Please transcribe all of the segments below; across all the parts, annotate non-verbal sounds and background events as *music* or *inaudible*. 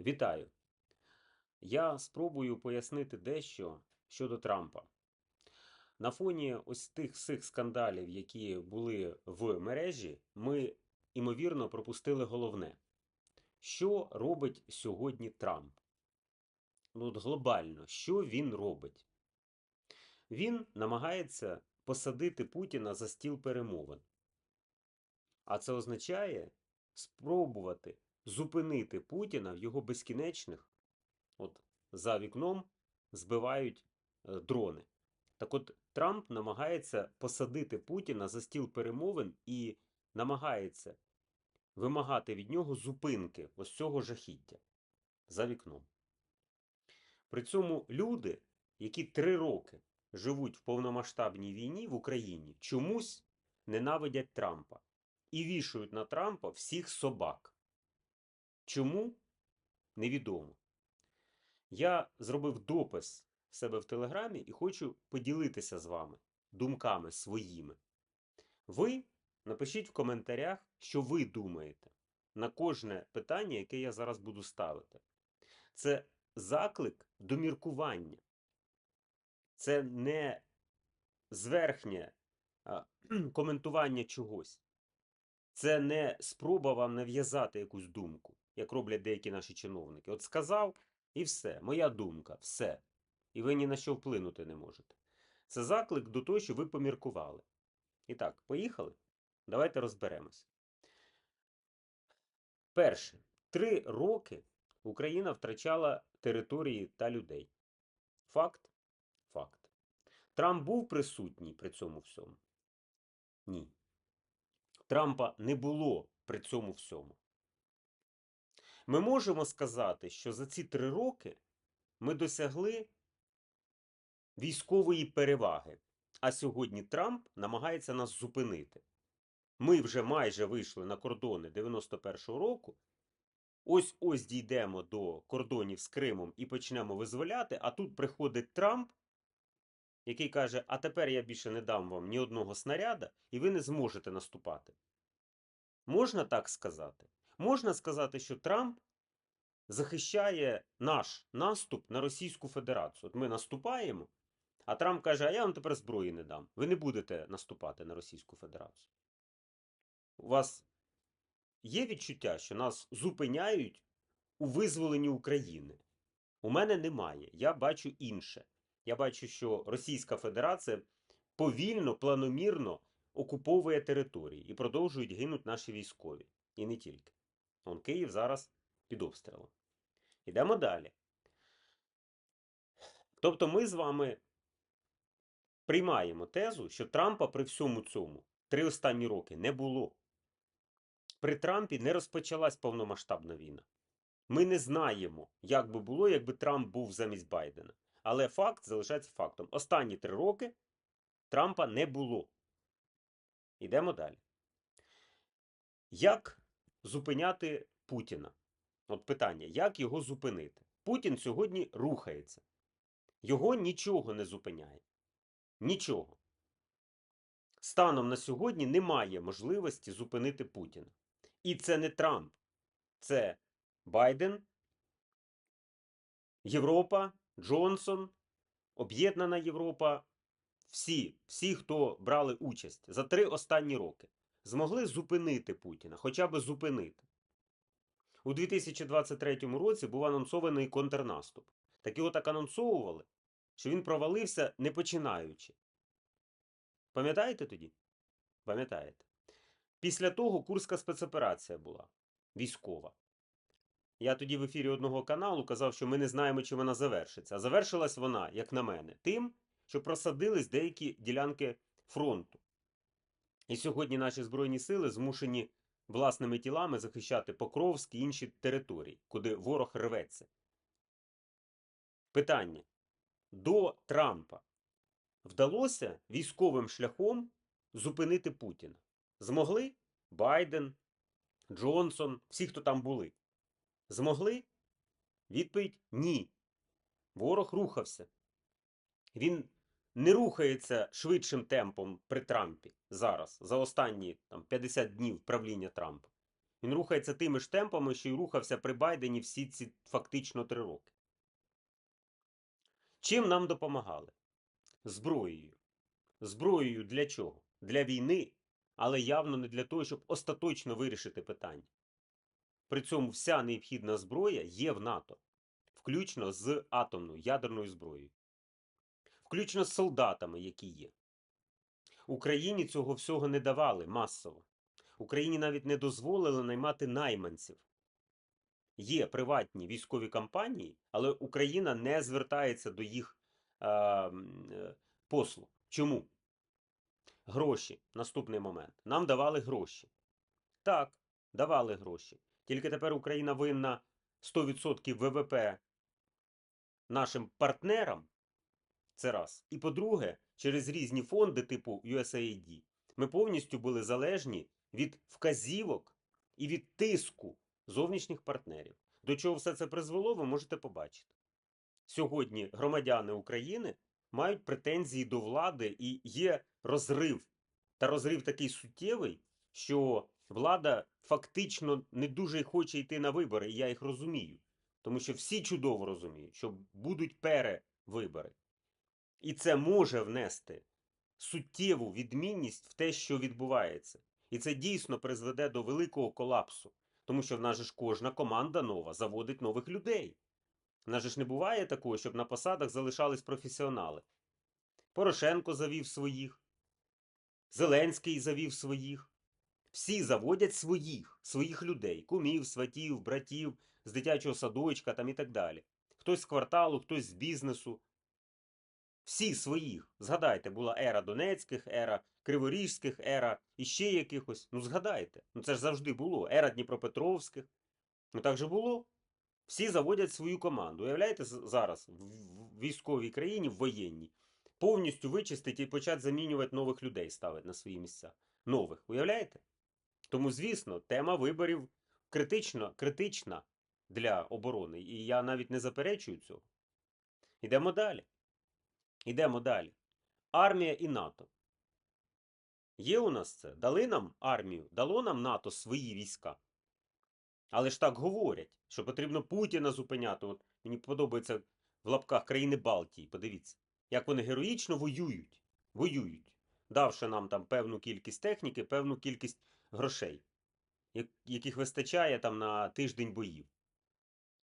Вітаю! Я спробую пояснити дещо щодо Трампа. На фоні ось тих всіх скандалів, які були в мережі, ми, імовірно, пропустили головне. Що робить сьогодні Трамп? Ну, от глобально, що він робить? Він намагається посадити Путіна за стіл перемовин. А це означає спробувати зупинити Путіна в його безкінечних, от за вікном збивають е, дрони. Так от Трамп намагається посадити Путіна за стіл перемовин і намагається вимагати від нього зупинки ось цього жахіття за вікном. При цьому люди, які три роки живуть в повномасштабній війні в Україні, чомусь ненавидять Трампа і вішають на Трампа всіх собак. Чому? Невідомо. Я зробив допис в себе в Телеграмі і хочу поділитися з вами думками своїми. Ви напишіть в коментарях, що ви думаєте на кожне питання, яке я зараз буду ставити. Це заклик до міркування. Це не зверхнє а, *clears throat* коментування чогось. Це не спроба вам нав'язати якусь думку, як роблять деякі наші чиновники. От сказав і все, моя думка, все. І ви ні на що вплинути не можете. Це заклик до того, що ви поміркували. І так, поїхали? Давайте розберемось. Перше, три роки Україна втрачала території та людей. Факт? Факт. Трамп був присутній при цьому всьому? Ні. Трампа не було при цьому всьому. Ми можемо сказати, що за ці три роки ми досягли військової переваги, а сьогодні Трамп намагається нас зупинити. Ми вже майже вийшли на кордони 91-го року. Ось ось дійдемо до кордонів з Кримом і почнемо визволяти, а тут приходить Трамп, який каже: А тепер я більше не дам вам ні одного снаряда, і ви не зможете наступати. Можна так сказати? Можна сказати, що Трамп захищає наш наступ на Російську Федерацію. От ми наступаємо, а Трамп каже: А я вам тепер зброї не дам. Ви не будете наступати на Російську Федерацію. У вас є відчуття, що нас зупиняють у визволенні України? У мене немає. Я бачу інше. Я бачу, що Російська Федерація повільно, планомірно окуповує території і продовжують гинуть наші військові. І не тільки. Он Київ зараз під обстрілом. Йдемо далі. Тобто ми з вами приймаємо тезу, що Трампа при всьому цьому три останні роки не було. При Трампі не розпочалась повномасштабна війна. Ми не знаємо, як би було, якби Трамп був замість Байдена. Але факт залишається фактом. Останні три роки Трампа не було. Йдемо далі. Як зупиняти Путіна? От питання, як його зупинити? Путін сьогодні рухається. Його нічого не зупиняє. Нічого. Станом на сьогодні немає можливості зупинити Путіна. І це не Трамп. Це Байден, Європа, Джонсон, Об'єднана Європа, всі, всі, хто брали участь за три останні роки, змогли зупинити Путіна, хоча б зупинити. У 2023 році був анонсований контрнаступ. Так його так анонсовували, що він провалився не починаючи. Пам'ятаєте тоді? Пам'ятаєте? Після того Курська спецоперація була військова. Я тоді в ефірі одного каналу казав, що ми не знаємо, чи вона завершиться. А завершилась вона, як на мене, тим, що просадились деякі ділянки фронту. І сьогодні наші Збройні сили змушені власними тілами захищати Покровськ і інші території, куди ворог рветься. Питання. До Трампа вдалося військовим шляхом зупинити Путіна? Змогли Байден, Джонсон, всі, хто там були. Змогли? Відповідь ні. Ворог рухався. Він не рухається швидшим темпом при Трампі зараз, за останні там, 50 днів правління Трампа. Він рухається тими ж темпами, що й рухався при Байдені всі ці фактично три роки. Чим нам допомагали? Зброєю. Зброєю для чого? Для війни, але явно не для того, щоб остаточно вирішити питання. При цьому вся необхідна зброя є в НАТО, включно з атомною ядерною зброєю, включно з солдатами, які є. Україні цього всього не давали масово. Україні навіть не дозволили наймати найманців. Є приватні військові компанії, але Україна не звертається до їх е, е, послуг. Чому? Гроші. Наступний момент. Нам давали гроші. Так, давали гроші. Тільки тепер Україна винна 100% ВВП нашим партнерам. Це раз. І по-друге, через різні фонди типу USAID ми повністю були залежні від вказівок і від тиску зовнішніх партнерів. До чого все це призвело, ви можете побачити. Сьогодні громадяни України мають претензії до влади і є розрив. Та розрив такий суттєвий, що влада фактично не дуже хоче йти на вибори, і я їх розумію. Тому що всі чудово розуміють, що будуть перевибори. І це може внести суттєву відмінність в те, що відбувається. І це дійсно призведе до великого колапсу. Тому що в нас же ж кожна команда нова заводить нових людей. В нас же ж не буває такого, щоб на посадах залишались професіонали. Порошенко завів своїх, Зеленський завів своїх. Всі заводять своїх, своїх людей, кумів, сватів, братів, з дитячого садочка там і так далі. Хтось з кварталу, хтось з бізнесу. Всі своїх. Згадайте, була ера Донецьких, ера Криворіжських, ера іще якихось. Ну згадайте. Ну це ж завжди було. Ера Дніпропетровських. Ну так же було. Всі заводять свою команду. Уявляєте, зараз в військовій країні, в воєнній, повністю вичистити і почати замінювати нових людей, ставити на свої місця. Нових. Уявляєте? Тому, звісно, тема виборів критична, критична для оборони. І я навіть не заперечую цього. Йдемо далі. Йдемо далі. Армія і НАТО. Є у нас це? Дали нам армію, дало нам НАТО свої війська. Але ж так говорять, що потрібно Путіна зупиняти. От мені подобається в лапках країни Балтії. Подивіться, як вони героїчно воюють. Воюють, давши нам там певну кількість техніки, певну кількість грошей, яких вистачає там на тиждень боїв.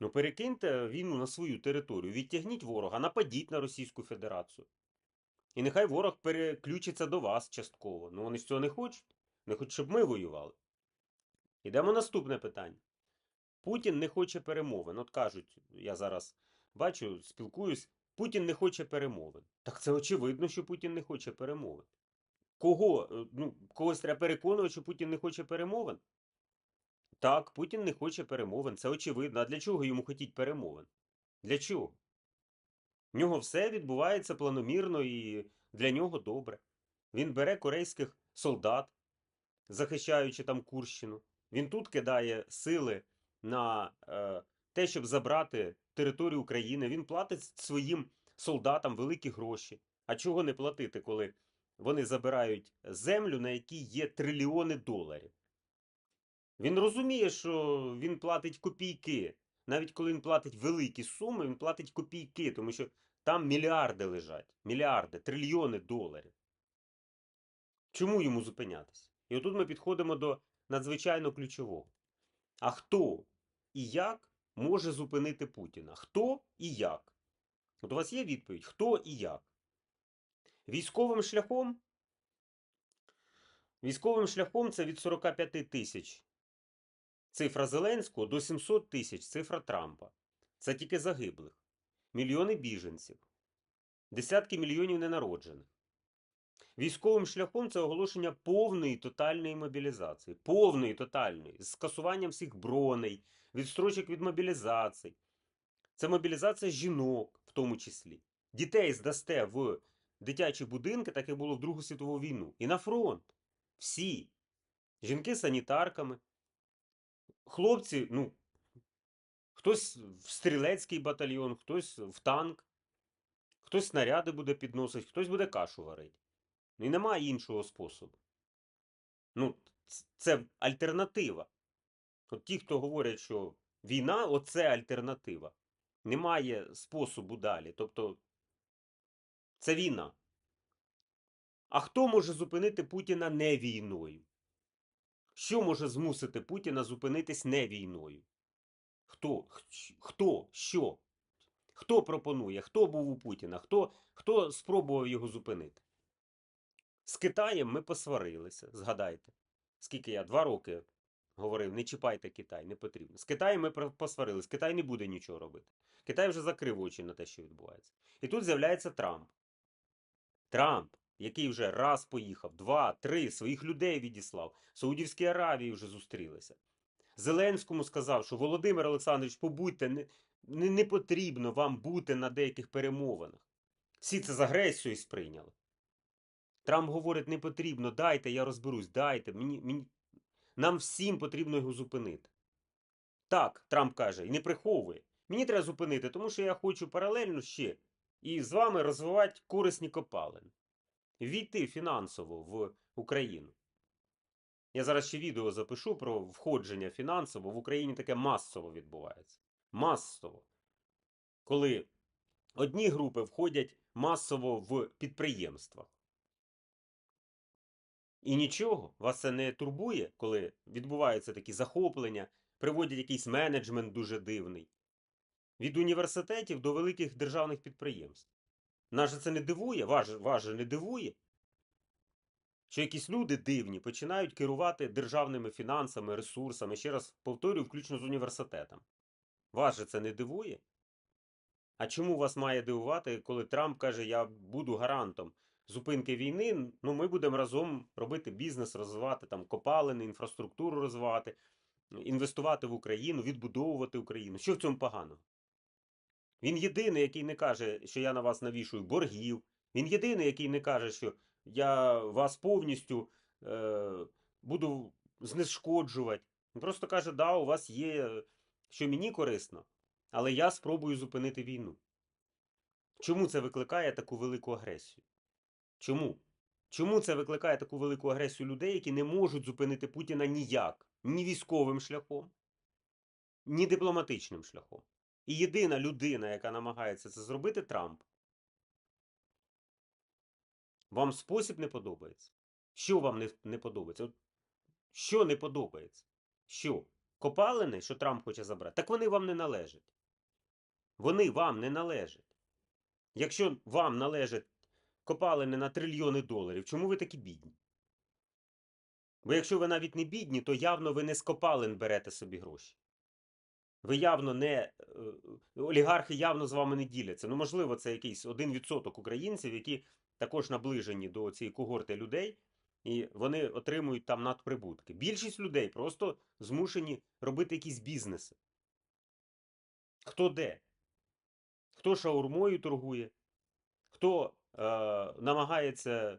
Ну, перекиньте війну на свою територію, відтягніть ворога, нападіть на Російську Федерацію. І нехай ворог переключиться до вас частково. Ну вони ж цього не хочуть. Не хочуть, щоб ми воювали. Ідемо наступне питання. Путін не хоче перемовин. От кажуть, я зараз бачу, спілкуюсь, Путін не хоче перемовин. Так це очевидно, що Путін не хоче перемовин. Кого? Е, Ну, когось треба переконувати, що Путін не хоче перемовин? Так, Путін не хоче перемовин, це очевидно. А для чого йому хотіть перемовин? Для чого? В нього все відбувається планомірно і для нього добре. Він бере корейських солдат, захищаючи там Курщину. Він тут кидає сили на е, те, щоб забрати територію України. Він платить своїм солдатам великі гроші. А чого не платити, коли вони забирають землю, на якій є трильйони доларів? Він розуміє, що він платить копійки. Навіть коли він платить великі суми, він платить копійки, тому що там мільярди лежать. Мільярди, трильйони доларів. Чому йому зупинятися? І отут ми підходимо до надзвичайно ключового. А хто і як може зупинити Путіна? Хто і як? От у вас є відповідь: хто і як? Військовим шляхом? Військовим шляхом це від 45 тисяч цифра Зеленського до 700 тисяч цифра Трампа. Це тільки загиблих. Мільйони біженців, десятки мільйонів ненароджених. Військовим шляхом це оголошення повної тотальної мобілізації. Повної тотальної. З скасуванням всіх броней, відстрочок від мобілізацій. Це мобілізація жінок, в тому числі. Дітей здасте в дитячі будинки, так як було в Другу світову війну. І на фронт. Всі. Жінки санітарками. Хлопці, ну, хтось в стрілецький батальйон, хтось в танк, хтось снаряди буде підносити, хтось буде кашу варити. Ну і немає іншого способу. Ну, це альтернатива. От ті, хто говорять, що війна оце альтернатива. Немає способу далі. Тобто це війна. А хто може зупинити Путіна не війною? Що може змусити Путіна зупинитись не війною? Хто? Хто? Що? Хто пропонує? Хто був у Путіна? Хто, хто спробував його зупинити? З Китаєм ми посварилися, згадайте. Скільки я два роки говорив, не чіпайте Китай, не потрібно. З Китаєм ми посварились, Китай не буде нічого робити. Китай вже закрив очі на те, що відбувається. І тут з'являється Трамп. Трамп, який вже раз поїхав, два, три, своїх людей відіслав. В Саудівській Аравії вже зустрілися. Зеленському сказав, що Володимир Олександрович, побудьте, не, не, не потрібно вам бути на деяких перемовинах. Всі це з агресією сприйняли. Трамп говорить, не потрібно, дайте, я розберусь, дайте. Мені, мені... Нам всім потрібно його зупинити. Так, Трамп каже, і не приховує. Мені треба зупинити, тому що я хочу паралельно ще і з вами розвивати корисні копалини. Війти фінансово в Україну. Я зараз ще відео запишу про входження фінансово. В Україні таке масово відбувається. Масово. Коли одні групи входять масово в підприємства. І нічого, вас це не турбує, коли відбуваються такі захоплення, приводять якийсь менеджмент дуже дивний. Від університетів до великих державних підприємств. Нас же це не дивує, вас, вас же не дивує, що якісь люди дивні починають керувати державними фінансами, ресурсами, ще раз повторюю, включно з університетом. Вас же це не дивує? А чому вас має дивувати, коли Трамп каже, я буду гарантом зупинки війни, ну ми будемо разом робити бізнес, розвивати там копалини, інфраструктуру розвивати, інвестувати в Україну, відбудовувати Україну. Що в цьому поганого? Він єдиний, який не каже, що я на вас навішую боргів. Він єдиний, який не каже, що я вас повністю е, буду знешкоджувати. Він просто каже, да, у вас є, що мені корисно, але я спробую зупинити війну. Чому це викликає таку велику агресію? Чому? Чому це викликає таку велику агресію людей, які не можуть зупинити Путіна ніяк, ні військовим шляхом, ні дипломатичним шляхом? І єдина людина, яка намагається це зробити, Трамп. Вам спосіб не подобається? Що вам не, не подобається? От що не подобається? Що? Копалини, що Трамп хоче забрати? Так вони вам не належать. Вони вам не належать. Якщо вам належать копалини на трильйони доларів, чому ви такі бідні? Бо якщо ви навіть не бідні, то явно ви не з копалин берете собі гроші. Ви явно не. е, Олігархи явно з вами не діляться. Ну, можливо, це якийсь один відсоток українців, які також наближені до цієї когорти людей, і вони отримують там надприбутки. Більшість людей просто змушені робити якісь бізнеси. Хто де? Хто шаурмою торгує, хто е, намагається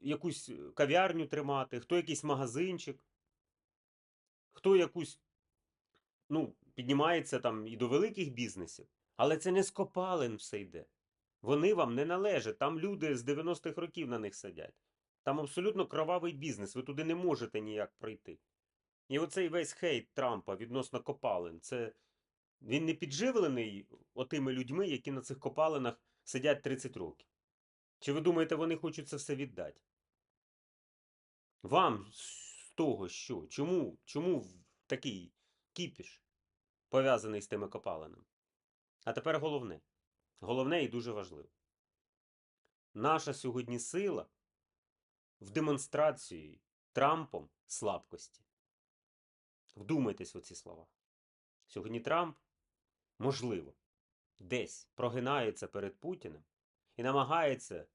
якусь кав'ярню тримати, хто якийсь магазинчик, хто якусь, ну, піднімається там і до великих бізнесів. Але це не з копалин все йде. Вони вам не належать. Там люди з 90-х років на них сидять. Там абсолютно кровавий бізнес. Ви туди не можете ніяк пройти. І оцей весь хейт Трампа відносно копалин, це він не підживлений отими людьми, які на цих копалинах сидять 30 років. Чи ви думаєте, вони хочуть це все віддати? Вам з того що? Чому, чому такий кіпіш пов'язаний з тими копалинами? А тепер головне. Головне і дуже важливо. Наша сьогодні сила в демонстрації Трампом слабкості. Вдумайтесь в ці слова. Сьогодні Трамп, можливо, десь прогинається перед Путіним і намагається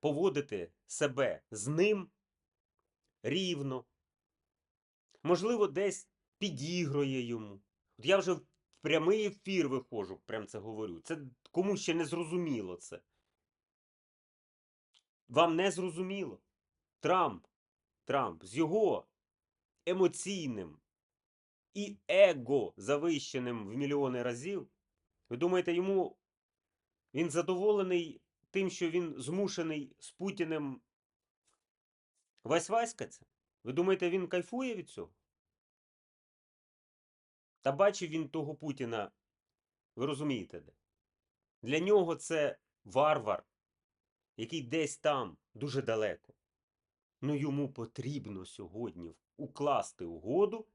поводити себе з ним рівно. Можливо, десь підігрує йому. От я вже в прямий ефір виходжу, прям це говорю. Це комусь ще не зрозуміло це. Вам не зрозуміло. Трамп, Трамп з його емоційним і его завищеним в мільйони разів. Ви думаєте, йому він задоволений тим, що він змушений з Путіним вась-васькаться? Ви думаєте, він кайфує від цього? Та бачив він того Путіна, ви розумієте де? Для нього це варвар, який десь там дуже далеко. Ну йому потрібно сьогодні укласти угоду,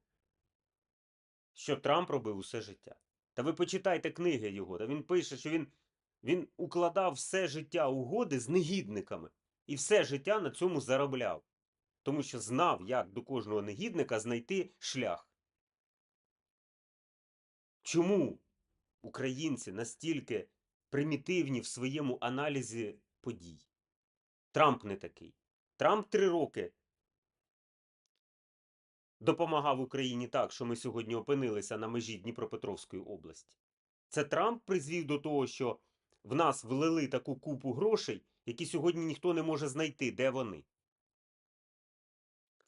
що Трамп робив усе життя. Та ви почитайте книги його, та він пише, що він, він укладав все життя угоди з негідниками і все життя на цьому заробляв, тому що знав, як до кожного негідника знайти шлях. Чому українці настільки примітивні в своєму аналізі подій? Трамп не такий. Трамп три роки допомагав Україні так, що ми сьогодні опинилися на межі Дніпропетровської області. Це Трамп призвів до того, що в нас влили таку купу грошей, які сьогодні ніхто не може знайти, де вони.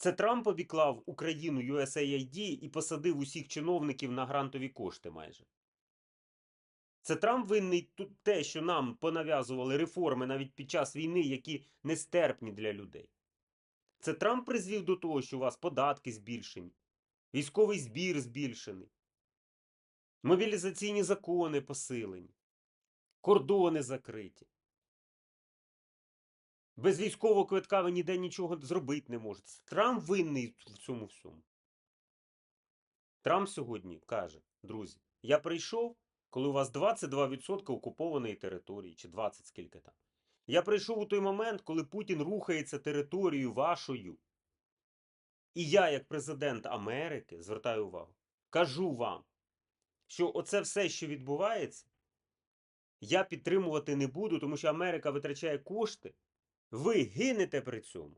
Це Трамп обіклав Україну USAID і посадив усіх чиновників на грантові кошти майже. Це Трамп винний тут те, що нам понав'язували реформи навіть під час війни, які нестерпні для людей. Це Трамп призвів до того, що у вас податки збільшені, військовий збір збільшений, мобілізаційні закони посилені, кордони закриті. Без військового квитка ви ніде нічого зробити не можете. Трамп винний в цьому всьому. Трамп сьогодні каже, друзі, я прийшов, коли у вас 22% окупованої території, чи 20 скільки там. Я прийшов у той момент, коли Путін рухається територією вашою. І я, як президент Америки, звертаю увагу, кажу вам, що оце все, що відбувається, я підтримувати не буду, тому що Америка витрачає кошти, ви гинете при цьому.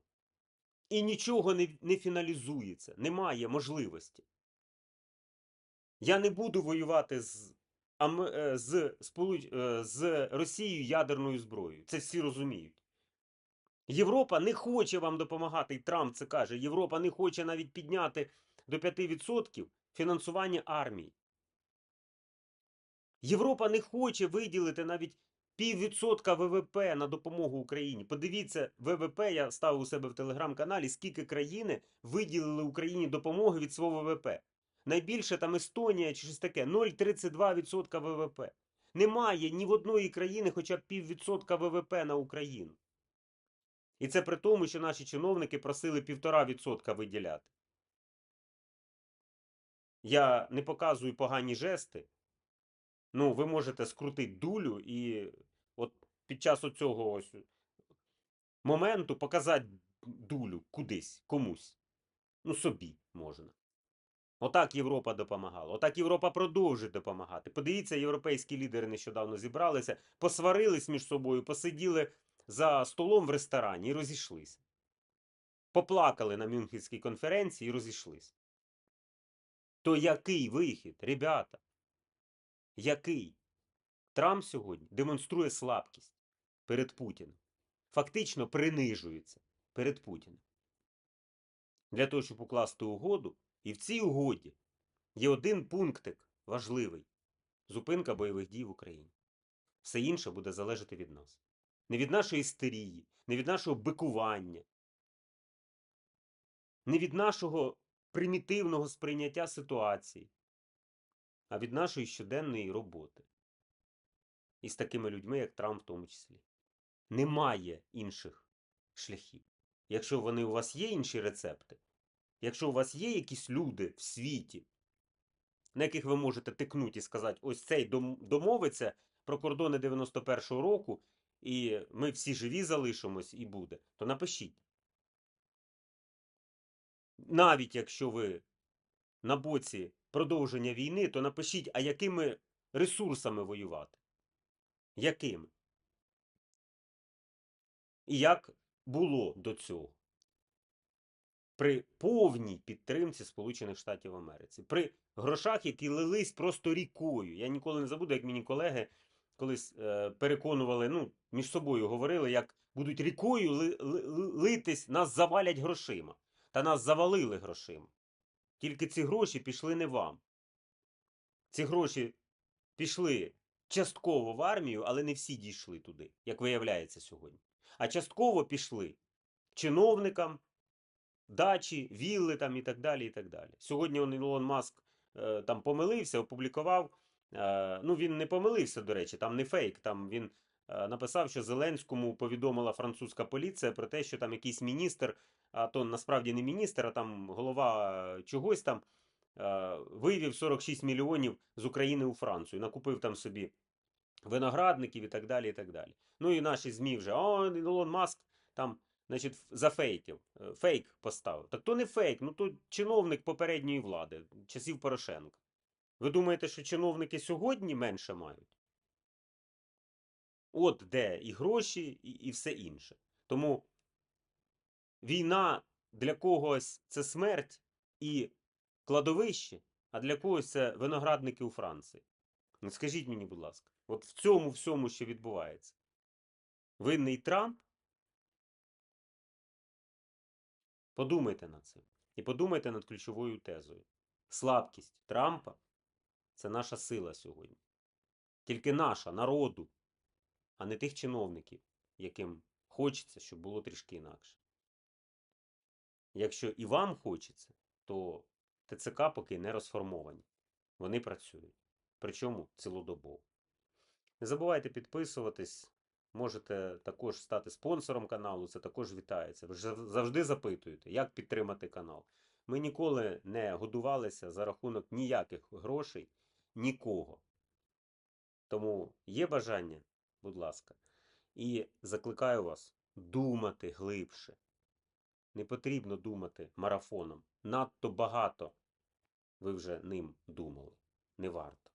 І нічого не, не фіналізується, немає можливості. Я не буду воювати з е, з, Сполуч... е, з Росією ядерною зброєю. Це всі розуміють. Європа не хоче вам допомагати, і Трамп це каже. Європа не хоче навіть підняти до 5% фінансування армії. Європа не хоче виділити навіть піввідсотка ВВП на допомогу Україні. Подивіться, ВВП я ставив у себе в телеграм-каналі, скільки країни виділили Україні допомоги від свого ВВП. Найбільше там Естонія чи щось таке 0,32% ВВП. Немає ні в одної країни хоча б піввідсотка ВВП на Україну. І це при тому, що наші чиновники просили півтора відсотка виділяти. Я не показую погані жести. Ну, ви можете скрутити дулю і от під час оцього ось моменту показати дулю кудись, комусь. Ну, собі можна. Отак Європа допомагала. Отак Європа продовжить допомагати. Подивіться, європейські лідери нещодавно зібралися, посварились між собою, посиділи за столом в ресторані і розійшлися. Поплакали на Мюнхенській конференції і розійшлися. То який вихід, ребята? Який? Трамп сьогодні демонструє слабкість перед Путіним. Фактично принижується перед Путіним. Для того, щоб укласти угоду, і в цій угоді є один пунктик важливий зупинка бойових дій в Україні. Все інше буде залежати від нас. Не від нашої істерії, не від нашого бикування, не від нашого примітивного сприйняття ситуації, а від нашої щоденної роботи. І з такими людьми, як Трамп, в тому числі. Немає інших шляхів. Якщо вони у вас є інші рецепти, якщо у вас є якісь люди в світі, на яких ви можете тикнути і сказати, ось цей домовиться про кордони 91-го року, і ми всі живі залишимось і буде, то напишіть. Навіть якщо ви на боці продовження війни, то напишіть, а якими ресурсами воювати? Якими? І як було до цього? При повній підтримці Сполучених Штатів Америці, при грошах, які лились просто рікою. Я ніколи не забуду, як мені колеги колись е, переконували, ну, між собою говорили, як будуть рікою ли, ли- ли- литись, нас завалять грошима. Та нас завалили грошима. Тільки ці гроші пішли не вам. Ці гроші пішли частково в армію, але не всі дійшли туди, як виявляється сьогодні. А частково пішли чиновникам, дачі, вілли там і так далі. і так далі. Сьогодні он Ілон Маск е, там помилився, опублікував. Е, ну, він не помилився, до речі, там не фейк. Там він е, написав, що Зеленському повідомила французька поліція про те, що там якийсь міністр, а то насправді не міністр, а там голова е, чогось там е, вивів 46 мільйонів з України у Францію, накупив там собі виноградників і так далі. і так далі. Ну і наші ЗМІ вже, о, Ілон Маск там, значить, зафейків, е, фейк поставив. Так то не фейк, ну то чиновник попередньої влади, часів Порошенка. Ви думаєте, що чиновники сьогодні менше мають? От де і гроші, і, і все інше. Тому війна для когось це смерть і кладовище, а для когось це виноградники у Франції. Ну скажіть мені, будь ласка, от в цьому всьому, що відбувається. Винний Трамп? Подумайте над цим. І подумайте над ключовою тезою. Слабкість Трампа це наша сила сьогодні. Тільки наша, народу, а не тих чиновників, яким хочеться, щоб було трішки інакше. Якщо і вам хочеться, то ТЦК поки не розформовані. Вони працюють. Причому цілодобово. Не забувайте підписуватись. Можете також стати спонсором каналу, це також вітається. Ви завжди запитуєте, як підтримати канал. Ми ніколи не годувалися за рахунок ніяких грошей, нікого. Тому є бажання, будь ласка. І закликаю вас думати глибше. Не потрібно думати марафоном. Надто багато ви вже ним думали. Не варто.